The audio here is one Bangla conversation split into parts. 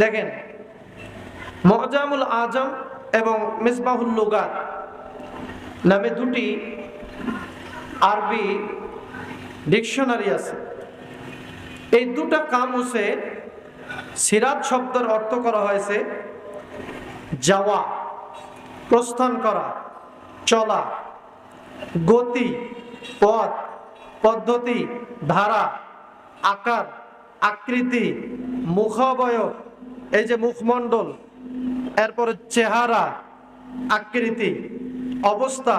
দেখেন, মজামুল আজম এবং মিসবাহুল লুগাত নামে দুটি আরবি ডিকশনারি আছে। এই দুটা কামুসে সিরাত শব্দের অর্থ করা হয়েছে যাওয়া, প্রস্থান করা, চলা, গতি, পথ, পদ্ধতি, ধারা, আকার, আকৃতি, মুখাবয়ব এই যে মুখমণ্ডল, এরপরে চেহারা, আকৃতি, অবস্থা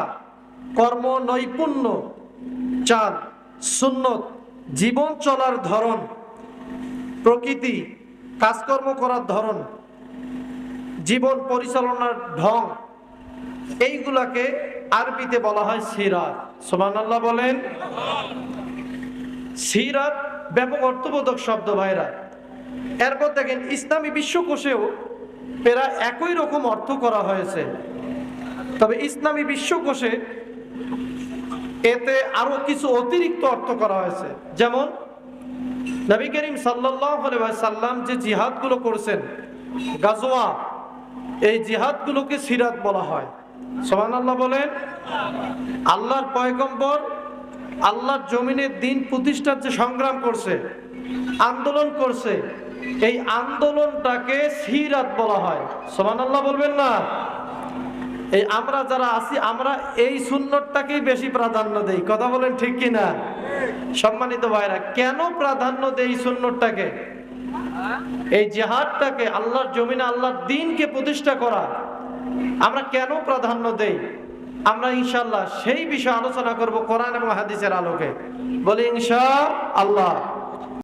কর্ম নৈপুণ্য চাল সুন্নত, জীবন চলার ধরন, প্রকৃতি, কাজকর্ম করার ধরন, জীবন পরিচালনার ঢং, এইগুলাকে আরবিতে বলা হয় সিরাত। সোমান আল্লাহ বলেন? সিরাত ব্যাপক অর্থবোধক শব্দ ভাইরা। এরপর দেখেন ইসলামী বিশ্বকোষেও প্রায় একই রকম অর্থ করা হয়েছে। তবে ইসলামী বিশ্বকোষে এতে আরও কিছু অতিরিক্ত অর্থ করা হয়েছে। যেমন নবী করিম সাল্লাম যে জিহাদগুলো করছেন গাজোয়া এই জিহাদগুলোকে সিরাত বলা হয়। সোহান আল্লাহ বলেন, আল্লাহর পয়গম্বর আল্লাহর জমিনের দিন প্রতিষ্ঠার যে সংগ্রাম করছে, আন্দোলন করছে এই আন্দোলনটাকে সিরাত বলা হয়। সোমান আল্লাহ বলবেন না? এই আমরা যারা আছি, আমরা এই সুন্নতটাকেই বেশি প্রাধান্য দেই। কথা বলেন ঠিক কি না সম্মানিত ভাইরা, কেন প্রাধান্য দেই সুন্নতটাকে? এই জেহাদটাকে, আল্লাহর জমিনে আল্লাহর দিনকে প্রতিষ্ঠা করা। আমরা কেন প্রাধান্য দেই? আমরা ইনশাল্লাহ সেই বিষয়ে আলোচনা করব কোরআন এবং হাদিসের আলোকে। বলি ইনশা আল্লাহ